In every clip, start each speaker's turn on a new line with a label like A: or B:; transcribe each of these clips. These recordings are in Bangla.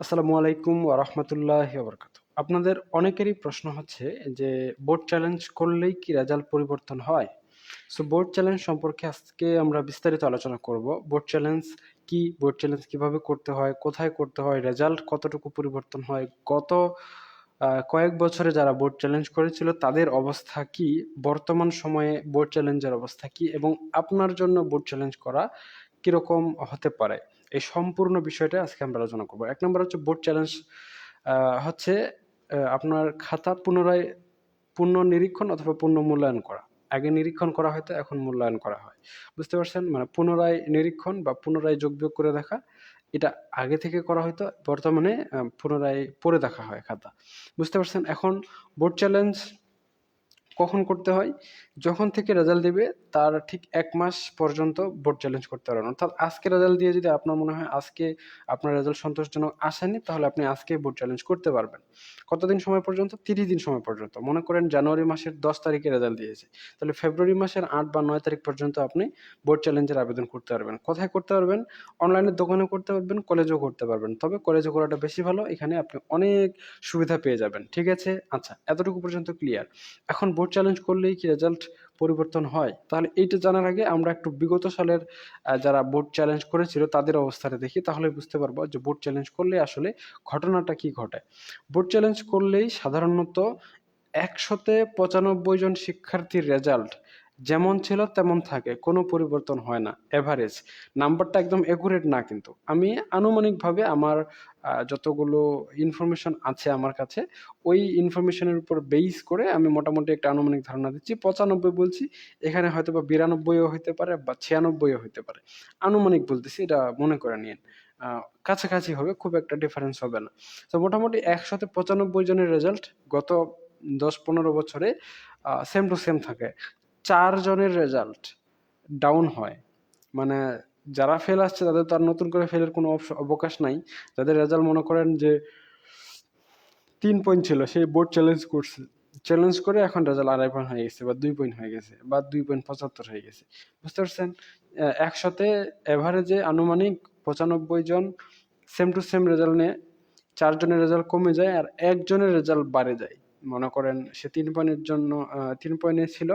A: আসসালামু আলাইকুম ওয়া বারাকাতুহু। আপনাদের অনেকেরই প্রশ্ন হচ্ছে যে বোর্ড চ্যালেঞ্জ করলেই কি রেজাল্ট পরিবর্তন হয়? সো বোর্ড চ্যালেঞ্জ সম্পর্কে আজকে আমরা বিস্তারিত আলোচনা করব। বোর্ড চ্যালেঞ্জ কি? বোর্ড চ্যালেঞ্জ কীভাবে করতে হয়? কোথায় করতে হয়? রেজাল্ট কতটুকু পরিবর্তন হয়? গত কয়েক বছরে যারা বোর্ড চ্যালেঞ্জ করেছিল, তাদের অবস্থা কি? বর্তমান সময়ে বোর্ড চ্যালেঞ্জের অবস্থা কি? এবং আপনার জন্য বোর্ড চ্যালেঞ্জ করা কীরকম হতে পারে? এই সম্পূর্ণ বিষয়টা আজকে আমরা আলোচনা করব। এক নম্বর হচ্ছে বোর্ড চ্যালেঞ্জ হচ্ছে আপনার খাতা পুনরায় পূর্ণ পুনঃনিরীক্ষণ অথবা পুনঃমূল্যায়ন করা। আগে নিরীক্ষণ করা হয়তো, এখন মূল্যায়ন করা হয়। বুঝতে পারছেন? মানে পুনরায় নিরীক্ষণ বা পুনরায় যোগ-বিয়োগ করে দেখা। এটা আগে থেকে করা হয়তো, বর্তমানে পুনরায় পড়ে দেখা হয় খাতা। বুঝতে পারছেন? এখন বোর্ড চ্যালেঞ্জ কখন করতে হয়? যখন থেকে রেজাল্ট দেবে তার ঠিক এক মাস পর্যন্ত বোর্ড চ্যালেঞ্জ করতে পারবেন। অর্থাৎ আজকে রেজাল্ট দিয়ে যদি আপনার মনে হয় আজকে আপনার রেজাল্ট সন্তোষজনক আসেনি তাহলে আপনি আজকে বোর্ড চ্যালেঞ্জ করতে পারবেন। কতদিন সময় পর্যন্ত? ৩০ দিন সময় পর্যন্ত। মনে করেন জানুয়ারি মাসের ১০ তারিখে রেজাল্ট দিয়েছে। তাহলে ফেব্রুয়ারি মাসের আট বা নয় তারিখ পর্যন্ত আপনি বোর্ড চ্যালেঞ্জের আবেদন করতে পারবেন। কোথায় করতে পারবেন? অনলাইনের দোকানেও করতে পারবেন, কলেজেও করতে পারবেন। তবে কলেজে করাটা বেশি ভালো। এখানে আপনি অনেক সুবিধা পেয়ে যাবেন। ঠিক আছে? আচ্ছা এতটুকু পর্যন্ত ক্লিয়ার। এখন বোর্ড চ্যালেঞ্জ করলেই কি রেজাল্ট পরিবর্তন হয়? তাহলে এইটা জানার আগে আমরা একটু বিগত সালের যারা বোর্ড চ্যালেঞ্জ করেছিল তাদের অবস্থাটা দেখি, তাহলে বুঝতে পারব যে বোর্ড চ্যালেঞ্জ করলে আসলে ঘটনাটা কি ঘটে। বোর্ড চ্যালেঞ্জ করলেই সাধারণত ১০০ তে ৯৫ জন শিক্ষার্থীর রেজাল্ট যেমন ছিল তেমন থাকে। কোনো পরিবর্তন হয় না। এভারেজ। নাম্বারটা একদম একুরেট না কিন্তু। আমি আনুমানিকভাবে আমার যতগুলো ইনফরমেশন আছে আমার কাছে, ওই ইনফরমেশনের উপর বেইস করে আমি মোটামুটি একটা আনুমানিক ধারণা দিচ্ছি। ৯৫ বলছি, এখানে হয়তো বা বিরানব্বইও হইতে পারে বা ৯৬ ও হইতে পারে। আনুমানিক বলতেছি এটা মনে করে নিয়েন। আ কাছাকাছি হবে, খুব একটা ডিফারেন্স হবে না। তো মোটামুটি ১০০ তে ৯৫ জনের রেজাল্ট গত দশ পনেরো বছরে সেম টু সেম থাকে। ৪ জনের রেজাল্ট ডাউন হয়। মানে যারা ফেল আসছে, তাদের তো আর নতুন করে ফেলের কোনো অবকাশ নাই। যাদের রেজাল্ট মনে করেন যে তিন পয়েন্ট ছিল, সেই বোর্ড চ্যালেঞ্জ করছে। চ্যালেঞ্জ করে এখন রেজাল্ট ২.৫ পয়েন্ট হয়ে গেছে বা দুই পয়েন্ট হয়ে গেছে বা ২.৭৫ হয়ে গেছে। বুঝতে পারছেন? একসাথে ১০০ তে এভারেজে আনুমানিক ৯৫ জন সেম টু সেম রেজাল্ট নেয়। ৪ জনের রেজাল্ট কমে যায় আর একজনের রেজাল্ট বাড়ে যায়। মনে করেন সে তিন পয়েন্টের জন্য তিন ৩ পয়েন্টে ছিল,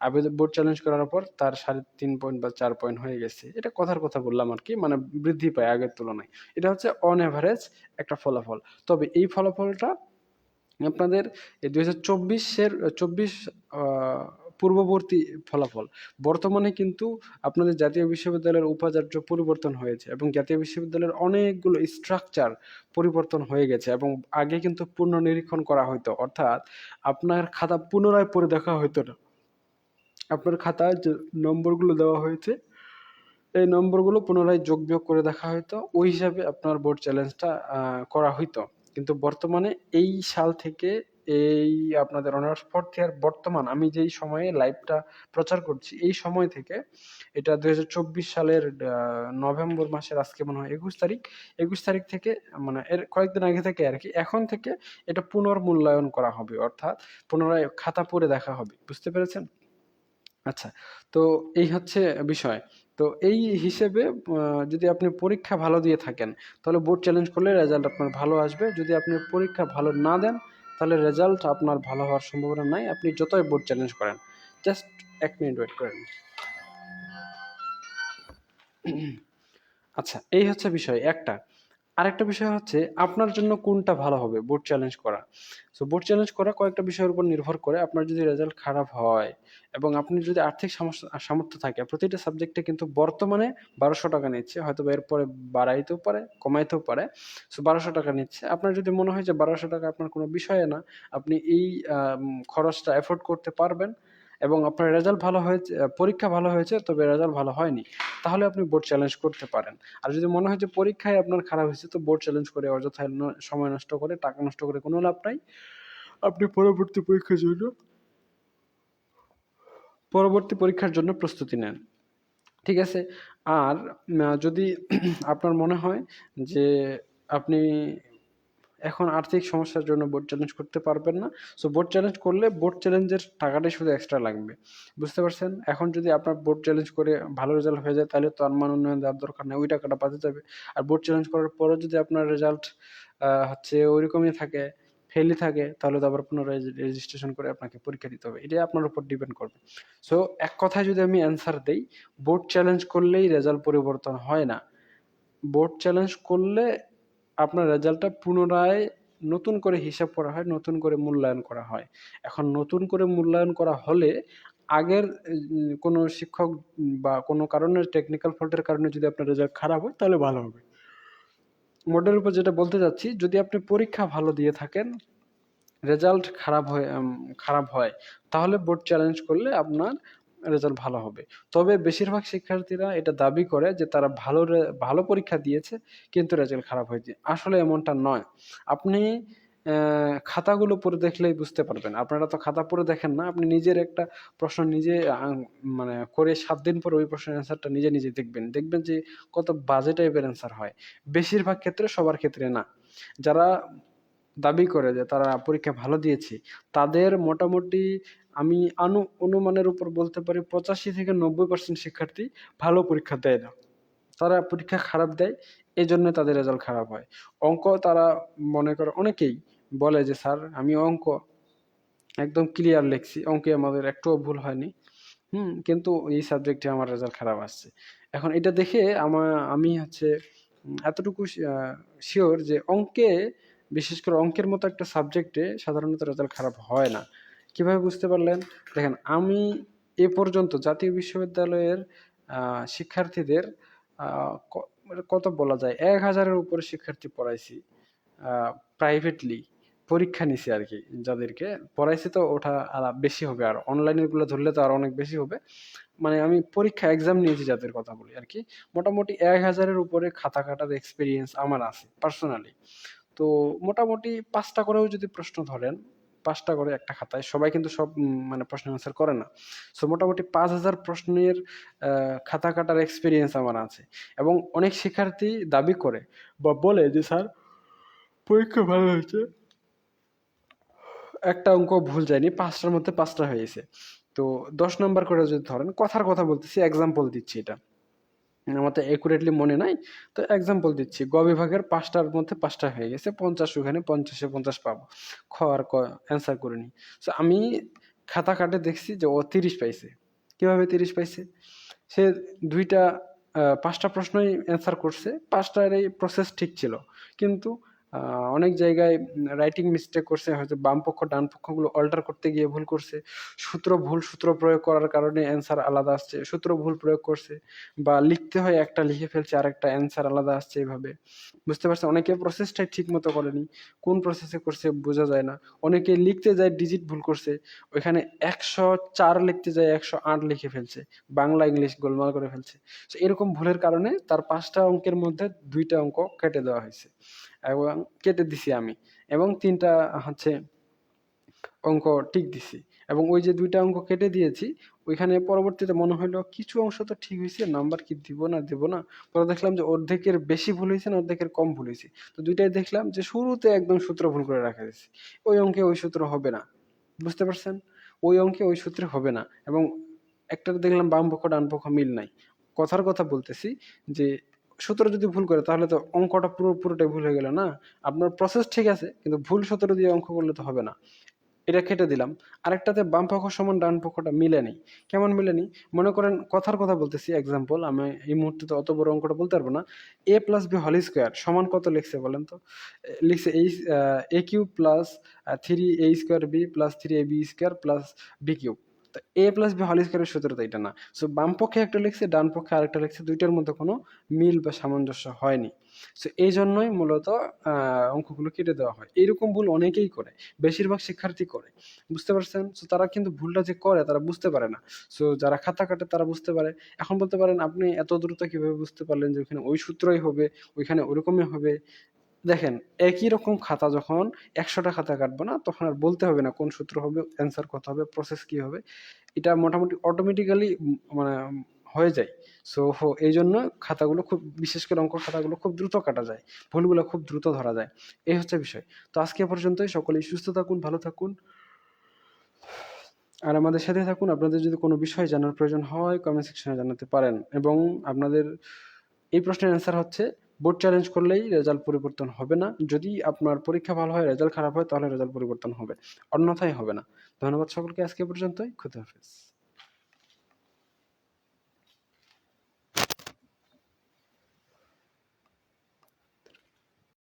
A: আবেদন বোর্ড চ্যালেঞ্জ করার পর তার ৩.৫ পয়েন্ট বা চার পয়েন্ট হয়ে গেছে। এটা কথার কথা বললাম আর কি মানে বৃদ্ধি পায় আগের তুলনায়। এটা হচ্ছে অন অ্যাভারেজ একটা ফলাফল। তবে এই ফলাফলটা আপনাদের ২০২৪ এর ২৪ আ পূর্ববর্তী ফলাফল। বর্তমানে কিন্তু আপনাদের জাতীয় বিশ্ববিদ্যালয়ের উপাচার্য পরিবর্তন হয়েছে এবং জাতীয় বিশ্ববিদ্যালয়ের অনেকগুলো স্ট্রাকচার পরিবর্তন হয়ে গেছে এবং আগে কিন্তু পুনঃনিরীক্ষণ করা হতো অর্থাৎ আপনার খাতা পুনরায় পড়ে দেখা হতো না। আপনার খাতায় যে নম্বরগুলো দেওয়া হয়েছে, এই নম্বরগুলো পুনরায় যোগ-বিয়োগ করে দেখা হতো ওই হিসাবে আপনার বোর্ড চ্যালেঞ্জটা করা হইতো। কিন্তু বর্তমানে এই সাল থেকে এই আপনাদের অনার্স ফোর্থ ইয়ার বর্তমান আমি যেই সময়ে লাইভটা প্রচার করছি, এই সময় থেকে এটা ২০২৪ সালের নভেম্বর মাসের আজকে মনে হয় ২১ তারিখ। ২১ তারিখ থেকে মানে এর কয়েকদিন আগে থেকে আর কি এখন থেকে এটা পুনর্মূল্যায়ন করা হবে। অর্থাৎ পুনরায় খাতা পড়ে দেখা হবে। বুঝতে পেরেছেন? আচ্ছা। তো এই হচ্ছে বিষয়। তো এই হিসেবে যদি আপনি পরীক্ষা ভালো দিয়ে থাকেন, তাহলে বোর্ড চ্যালেঞ্জ করলে রেজাল্ট আপনার ভালো আসবে। যদি আপনি পরীক্ষা ভালো না দেন, তাহলে রেজাল্ট আপনার ভালো হওয়ার সম্ভাবনা নাই। আপনি যতই বোর্ড চ্যালেঞ্জ করেন। জাস্ট এক মিনিট ওয়েট করেন। আচ্ছা, এই হচ্ছে বিষয় একটা। আরেকটা বিষয় হচ্ছে আপনার জন্য কোনটা ভালো হবে বোর্ড চ্যালেঞ্জ করা। সো বোর্ড চ্যালেঞ্জ করা কয়েকটা বিষয়ের উপর নির্ভর করে। আপনার যদি রেজাল্ট খারাপ হয় এবং আপনি যদি আর্থিক সামর্থ্য থাকে, প্রতিটা সাবজেক্টে কিন্তু বর্তমানে ৳১২০০ নিচ্ছে। হয়তোবা এরপরে বাড়াইতেও পারে, কমাইতেও পারে। সো ৳১২০০ নিচ্ছে। আপনার যদি মনে হয় যে ৳১২০০ আপনার কোনো বিষয়ে না, আপনি এই খরচটা এফোর্ড করতে পারবেন এবং আপনার রেজাল্ট ভালো হয়েছে পরীক্ষা ভালো হয়েছে তবে রেজাল্ট ভালো হয়নি। তাহলে আপনি বোর্ড চ্যালেঞ্জ করতে পারেন। আর যদি মনে হয় যে পরীক্ষায় আপনার খারাপ হয়েছে তো বোর্ড চ্যালেঞ্জ করে অযথায় ন সময় নষ্ট করে, টাকা নষ্ট করে কোনো লাভ নাই। আপনি পরবর্তী পরীক্ষার জন্য পরবর্তী পরীক্ষার জন্য প্রস্তুতি নেন। ঠিক আছে? আর যদি আপনার মনে হয় যে আপনি এখন আর্থিক সমস্যার জন্য বোর্ড চ্যালেঞ্জ করতে পারবেন না। সো বোর্ড চ্যালেঞ্জ করলে বোর্ড চ্যালেঞ্জের টাকাটাই শুধু এক্সট্রা লাগবে। বুঝতে পারছেন? এখন যদি আপনার বোর্ড চ্যালেঞ্জ করে ভালো রেজাল্ট হয়ে যায়, তাহলে তো আর মান উন্নয়ন দেওয়ার দরকার নেই, ওই টাকাটা পাতে যাবে। আর বোর্ড চ্যালেঞ্জ করার পরেও যদি আপনার রেজাল্ট হচ্ছে ওইরকমই থাকে ফেলই থাকে, তাহলে তো আবার পুনরায় রেজিস্ট্রেশন করে আপনাকে পরীক্ষা দিতে হবে। এটাই আপনার উপর ডিপেন্ড করবে। সো এক কথায় যদি আমি অ্যান্সার দেই বোর্ড চ্যালেঞ্জ করলেই রেজাল্ট পরিবর্তন হয় না। বোর্ড চ্যালেঞ্জ করলে আপনার রেজাল্টটা পুনরায় নতুন করে হিসাব করা হয়, নতুন করে মূল্যায়ন করা হয়। এখন নতুন করে মূল্যায়ন করা হলে আগের কোনো শিক্ষক বা কোনো কারণে টেকনিক্যাল ফল্টের কারণে যদি আপনার রেজাল্ট খারাপ হয়, তাহলে ভালো হবে। মোডের উপর যেটা বলতে যাচ্ছি যদি আপনি পরীক্ষা ভালো দিয়ে থাকেন, রেজাল্ট খারাপ হয় খারাপ হয়, তাহলে বোর্ড চ্যালেঞ্জ করলে আপনার রেজাল্ট ভালো হবে। তবে বেশিরভাগ শিক্ষার্থীরা এটা দাবি করে যে তারা ভালো ভালো পরীক্ষা দিয়েছে কিন্তু রেজাল্ট খারাপ হয়েছে আসলে এমনটা নয়। আপনি খাতাগুলো পড়ে দেখলেই বুঝতে পারবেন। আপনারা তো খাতা পড়ে দেখেন না, আপনি নিজের একটা প্রশ্ন নিজে মানে করে সাত দিন পর ওই প্রশ্নের অ্যান্সারটা নিজে নিজে দেখবেন। দেখবেন যে কত বাজে টাইপের অ্যান্সার হয়। বেশিরভাগ ক্ষেত্রে সবার ক্ষেত্রে না। যারা দাবি করে যে তারা পরীক্ষা ভালো দিয়েছে। তাদের মোটামুটি আমি আনু, অনুমানের উপর বলতে পারি পঁচাশি থেকে নব্বই পার্সেন্ট শিক্ষার্থী ভালো পরীক্ষা দেয় না। তারা পরীক্ষা খারাপ দেয় এই জন্য তাদের রেজাল্ট খারাপ হয়। অঙ্ক তারা মনে করে, অনেকেই বলে যে, স্যার, আমি অঙ্ক একদম ক্লিয়ার লিখছি, অঙ্কে আমাদের একটুও ভুল হয়নি। হুম, কিন্তু এই সাবজেক্টে আমার রেজাল্ট খারাপ আসছে। এখন এটা দেখে আমার আমি হচ্ছে এতটুকু শিওর যে অঙ্কে বিশেষ করে অঙ্কের মতো একটা সাবজেক্টে সাধারণত রেজাল্ট খারাপ হয় না। কীভাবে বুঝতে পারলেন? দেখেন, আমি এ পর্যন্ত জাতীয় বিশ্ববিদ্যালয়ের শিক্ষার্থীদের মানে কত বলা যায়? এক হাজারের উপরে শিক্ষার্থী পড়াইছি প্রাইভেটলি পরীক্ষা নিছি আর কি, যাদেরকে। পড়াইছি তো ওটা বেশি হবে আর অনলাইনেরগুলো ধরলে তো আর অনেক বেশি হবে। মানে আমি পরীক্ষা এক্সাম নিয়েছি যাদের কথা বলি আর কি। মোটামুটি এক হাজারের উপরে খাতা কাটার এক্সপিরিয়েন্স আমার আছে পার্সোনালি তো মোটামুটি পাঁচটা করেও যদি প্রশ্ন ধরেন, পাঁচটা করে একটা খাতায়, সবাই কিন্তু সব মানে প্রশ্ন অ্যান্সার করে না। সো মোটামুটি পাঁচ হাজার প্রশ্নের খাতা কাটার এক্সপিরিয়েন্স আমার আছে। এবং অনেক শিক্ষার্থী দাবি করে বা বলে যে, স্যার, পরীক্ষা ভালো হয়েছে। একটা অঙ্ক ভুল যায়নি, পাঁচটার মধ্যে পাঁচটা হয়েছে তো দশ নম্বর করে যদি ধরেন, কথার কথা বলতেছি এক্সাম্পল দিচ্ছি এটা। আমার তো অ্যাকুরেটলি মনে নাই। তো এক্সাম্পল দিচ্ছি, গ বিভাগের পাঁচটার মধ্যে পাঁচটা হয়ে গেছে, পঞ্চাশ ওখানে, পঞ্চাশে পঞ্চাশ পাবো। খ আর ক অ্যান্সার করে নি সো আমি খাতা কাটে দেখছি যে ও তিরিশ পাইছে। কীভাবে তিরিশ পাইছে? সে দুইটা পাঁচটা প্রশ্নই অ্যান্সার করছে, পাঁচটার এই প্রসেস ঠিক ছিল। কিন্তু অনেক জায়গায় রাইটিং মিস্টেক করছে, হয়তো বাম পক্ষ, ডান পক্ষগুলো অল্টার করতে গিয়ে ভুল করছে। সূত্র ভুল সূত্র প্রয়োগ করার কারণে অ্যান্সার আলাদা আসছে। সূত্র ভুল প্রয়োগ করছে বা লিখতে হয় একটা, লিখে ফেলছে আর একটা অ্যান্সার আলাদা আসছে এভাবে। বুঝতে পারছেন? অনেকে প্রসেসটাই ঠিক মতো করেনি। কোন প্রসেসে করছে বোঝা যায় না। অনেকে লিখতে যায় ডিজিট ভুল করছে। ওইখানে একশো চার লিখতে যায়, একশো আট লিখে ফেলছে। বাংলা, ইংলিশ গোলমাল করে ফেলছে। এরকম ভুলের কারণে তার পাঁচটা অঙ্কের মধ্যে দুইটা অঙ্ক কেটে দেওয়া হয়েছে। এবং কেটে দিছি আমি। এবং তিনটা হচ্ছে অঙ্ক ঠিক দিছি। এবং ওই যে দুইটা অঙ্ক কেটে দিয়েছি, ওইখানে পরবর্তীতে মনে হলো কিছু অংশ তো ঠিক হয়েছে নাম্বার কি দিব না দিব না। পরে দেখলাম যে অর্ধেকের বেশি ভুল হয়েছে না অর্ধেকের কম ভুল হয়েছে তো দুইটাই দেখলাম যে শুরুতে একদম সূত্র ভুল করে রাখা দিয়েছে ওই অঙ্কে ওই সূত্র হবে না। বুঝতে পারছেন? ওই অঙ্কে ওই সূত্রে হবে না। এবং একটা দেখলাম বাম পক্ষ, ডান পক্ষ মিল নাই। কথার কথা বলতেছি যে সূত্র যদি ভুল করে, তাহলে তো অঙ্কটা পুরো, পুরোটাই ভুল হয়ে গেল, না? আপনার প্রসেস ঠিক আছে, কিন্তু ভুল সূত্র দিয়ে অঙ্ক করলে তো হবে না। এটা কেটে দিলাম। আরেকটাতে বাম পক্ষ সমান ডান পক্ষটা মিলে নেই। কেমন মিলে নেই? মনে করেন কথার কথা বলতেছি এক্সাম্পল আমি এই মুহূর্তে তো অত বড় অঙ্কটা বলতে পারব না। এ প্লাস বি হল স্কোয়ার সমান কত লিখছে বলেন তো? লিখছে এই A cube plus three A square B plus three A B square plus B cube তো এ প্লাস বি হল স্কোয়ারের সূত্র তো এটা না। সো বাম পক্ষে একটা লিখছে, ডান পক্ষে আরেকটা লিখছে, দুইটার মধ্যে কোনো মিল বা সামঞ্জস্য হয়নি। সো এই জন্যই মূলত অঙ্কগুলো কেটে দেওয়া হয়। এইরকম ভুল অনেকেই করে, বেশিরভাগ শিক্ষার্থী করে। বুঝতে পারছেন? সো তারা কিন্তু ভুলটা যে করে, তারা বুঝতে পারে না। সো যারা খাতা কাটে, তারা বুঝতে পারে। এখন বলতে পারেন, আপনি এত দ্রুত কীভাবে বুঝতে পারলেন যে ওইখানে ওই সূত্রই হবে, ওইখানে ওরকমই হবে? দেখেন, একই রকম খাতা যখন একশোটা খাতা কাটবো না, তখন আর বলতে হবে না কোন সূত্র হবে অ্যান্সার কত হবে প্রসেস কি হবে, এটা মোটামুটি অটোমেটিক্যালি মানে হয়ে যায়। সো এই জন্য খাতাগুলো খুব, বিশেষ করে অঙ্ক খাতাগুলো খুব দ্রুত কাটা যায়, ভুলগুলো খুব দ্রুত ধরা যায়। এই হচ্ছে বিষয়। তো আজকে পর্যন্তই, সকলেই সুস্থ থাকুন, ভালো থাকুন। আর আমাদের সাথে থাকুন, আপনাদের যদি কোনো বিষয় জানার প্রয়োজন হয় কমেন্ট সেকশনে জানাতে পারেন। এবং আপনাদের এই প্রশ্নের অ্যান্সার হচ্ছে বোর্ড চ্যালেঞ্জ করলেই রেজাল্ট পরিবর্তন হবে না। যদি আপনার পরীক্ষা ভালো হয় রেজাল্ট খারাপ হয়, তাহলে রেজাল্ট পরিবর্তন হবে। অন্যথায় হবে না। ধন্যবাদ সকলকে, আজকে পর্যন্তই। খুদা হাফেজ।